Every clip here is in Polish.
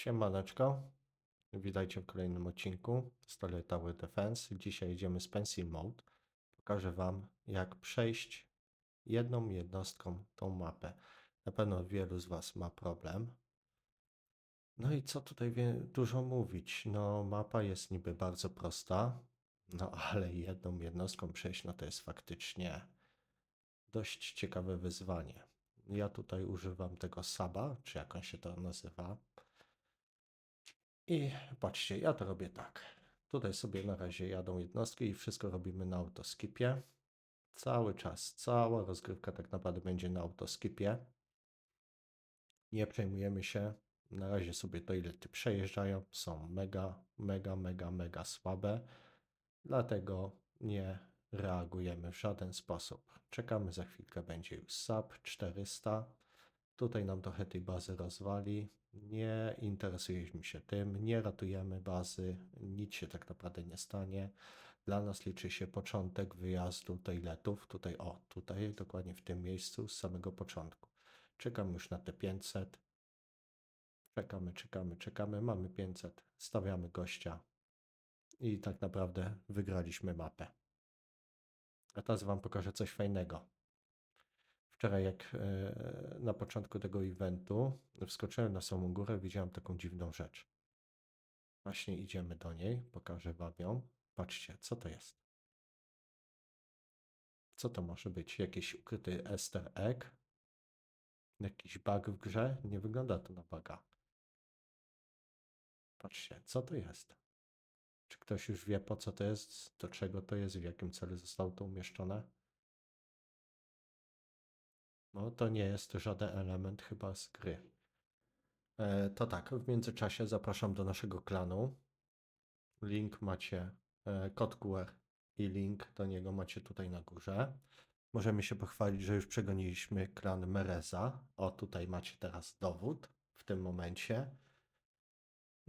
Siemaneczko, witajcie w kolejnym odcinku Story Tower Defense. Dzisiaj jedziemy z Pencil Mode. Pokażę Wam, jak przejść jedną jednostką tą mapę. Na pewno wielu z Was ma problem. No i co tutaj dużo mówić? No, mapa jest niby bardzo prosta, no ale jedną jednostką przejść, no to jest faktycznie dość ciekawe wyzwanie. Ja tutaj używam tego Saba, czy jak on się to nazywa. I patrzcie, ja to robię tak. Tutaj sobie na razie jadą jednostki i wszystko robimy na autoskipie. Cały czas, cała rozgrywka tak naprawdę będzie na autoskipie. Nie przejmujemy się. Na razie sobie to ile ty przejeżdżają. Są mega, mega, mega, mega słabe. Dlatego nie reagujemy w żaden sposób. Czekamy, za chwilkę będzie już SAP 400. Tutaj nam trochę tej bazy rozwali. Nie interesujemy się tym, nie ratujemy bazy, nic się tak naprawdę nie stanie. Dla nas liczy się początek wyjazdu toiletów. Tutaj, o, tutaj, dokładnie w tym miejscu, z samego początku. Czekamy już na te 500. Czekamy, czekamy, czekamy. Mamy 500. Stawiamy gościa. I tak naprawdę wygraliśmy mapę. A teraz Wam pokażę coś fajnego. Wczoraj, jak e, na początku tego eventu wskoczyłem na samą górę, widziałem taką dziwną rzecz. Właśnie idziemy do niej, pokażę Wam ją. Patrzcie, co to jest? Co to może być? Jakiś ukryty easter egg? Jakiś bug w grze? Nie wygląda to na buga. Patrzcie, co to jest? Czy ktoś już wie, po co to jest, do czego to jest, w jakim celu zostało to umieszczone? No, to nie jest żaden element chyba z gry. E, to tak, w międzyczasie zapraszam do naszego klanu. Link macie, e, kod QR i link do niego macie tutaj na górze. Możemy się pochwalić, że już przegoniliśmy klan Mereza. O, tutaj macie teraz dowód w tym momencie.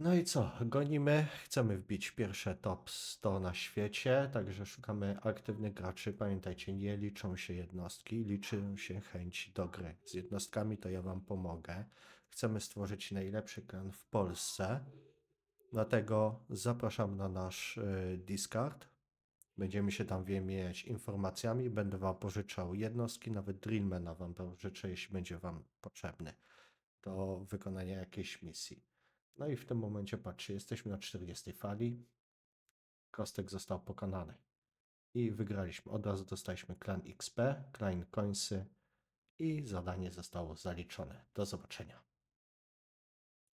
No i co? Gonimy, chcemy wbić pierwsze top 100 na świecie, także szukamy aktywnych graczy. Pamiętajcie, nie liczą się jednostki, liczy się chęć do gry. Z jednostkami to ja Wam pomogę. Chcemy stworzyć najlepszy klan w Polsce, dlatego zapraszam na nasz y, Discord. Będziemy się tam wymieniać informacjami, będę Wam pożyczał jednostki, nawet Drillmana Wam pożyczę, jeśli będzie Wam potrzebny do wykonania jakiejś misji. No i w tym momencie patrzcie, jesteśmy na 40 fali. Kostek został pokonany. I wygraliśmy. Od razu dostaliśmy klan XP, klan Coinsy i zadanie zostało zaliczone. Do zobaczenia.